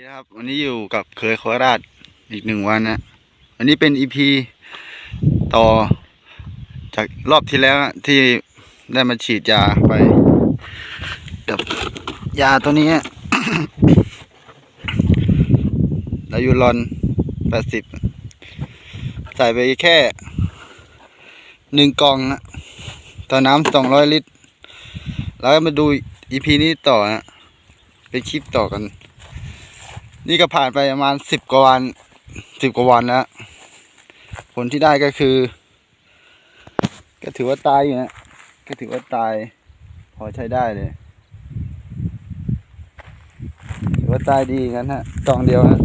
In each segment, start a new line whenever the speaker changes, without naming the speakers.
ดีนะครับวันนี้อยู่กับเคยโคราชอีกหนึ่งวันนะวันนี้เป็นอีพีต่อจากรอบที่แล้วอะที่ได้มาฉีดยาไป กับยาตัวนี้ไดยูรอนแปดสิบใส่ไปแค่หนึ่งกล่องนะต่อน้ำสองร้อยลิตร แล้วก็มาดูอีพีนี้ต่อนะเป็นคลิปต่อกัน นี่ก็ผ่านไปประมาณสิบกว่าวันสิบกว่าวันแล้วผลที่ได้ก็คือ ก็ถือว่าตายอยู่นะก็ถือว่าตาย พอใช้ได้เลยถือว่าตายดีงั้นฮะกองเดียวฮะ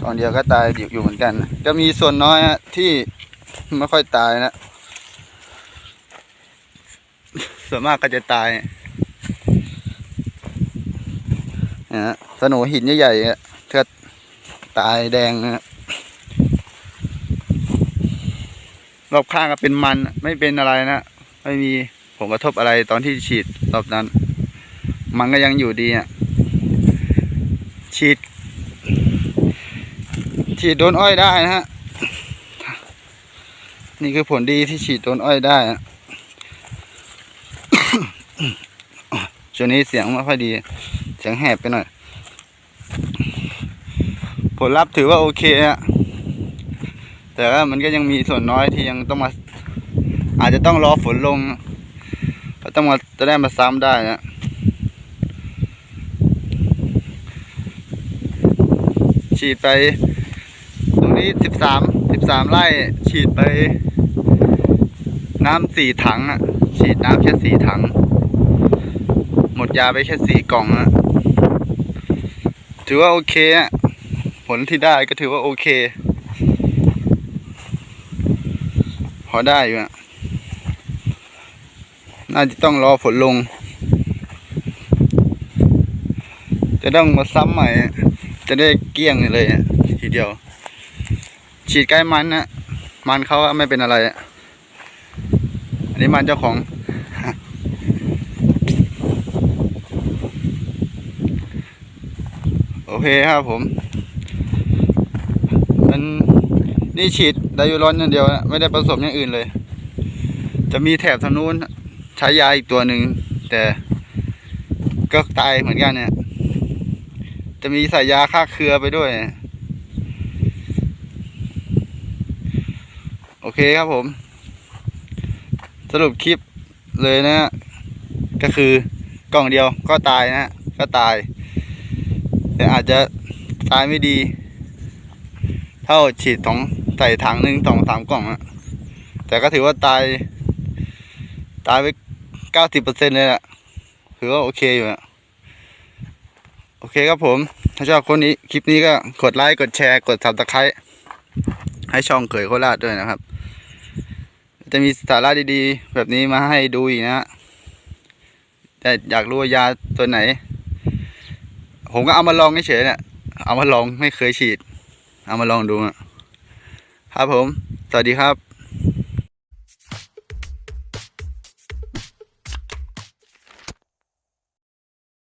กองเดียวก็ตายอยู่เหมือนกัน ก็มีส่วนน้อยฮะที่ไม่ค่อยตายนะส่วนมากก็จะตาย นะฮะสโหนหินใหญ่ๆอะก็ตายแดงนะฮะรอบข้างก็เป็นมันไม่เป็นอะไรนะไม่มีผลกระทบอะไรตอนที่ฉีดรอบนั้น มันก็ยังอยู่ดีอะฉีด ฉีดโดนอ้อยได้นะฮะนี่คือผลดีที่ฉีดโดนอ้อยได้อะช่วงนี้เสียงไม่ค่อยดี เสียงแหบไปหน่อย ผลลัพธ์ถือว่าโอเคอะแต่ว่ามันก็ยังมีส่วนน้อยที่ยังต้องมา อาจจะต้องรอฝนลง ก็ต้องมาจะได้มาซ้ำได้นะฉีดไป ตรงนี้สิบสามสิบสามไร่ฉีดไป น้ำสี่ถังอะฉีดน้ำแค่สี่ถัง หมดยาไปแค่สี่กล่องนะ ถือว่าโอเคอะผลที่ได้ก็ถือว่าโอเค พอได้อยู่อะน่าจะต้องรอฝนลง จะต้องมาซ้ำใหม่ จะได้เกลี้ยงเลยอะทีเดียว ฉีดใกล้มันนะมันเขาไม่เป็นอะไรอะอันนี้มันเจ้าของ โอ เคครับผม มันนี่ฉีดไดยูรอนอย่างเดียวนะไม่ได้ผสมอย่างอื่นเลย จะมีแถบทางนู้นใช้ยาอีกตัวหนึ่งแต่ก็ตายเหมือนกันเนี่ย จะมีใส่ยาฆ่าเครือไปด้วย โอเคครับผม สรุปคลิปเลยนะ ก็คือกล่องเดียวก็ตายนะ ก็ตาย แต่อาจจะตายไม่ดี เท่าฉีดสองใส่ถังหนึ่งสองสามกล่องอะแต่ก็ถือว่าตาย ตายไปเก้าสิบเปอร์เซ็นเลยแหละถือว่าโอเคอยู่อะโอเคครับผม ถ้าชอบคนนี้คลิปนี้ก็กดไลค์กดแชร์กด subscribe ให้ช่องเขยโคราชด้วยนะครับ จะมีสาระดีๆ แบบนี้มาให้ดูอีกนะฮะแต่อยากรู้ว่ายาตัวไหน ผมก็เอามาลองเฉยๆเนี่ย เอามาลองไม่เคยฉีด เอามาลองดูอะครับผม สวัสดีครับ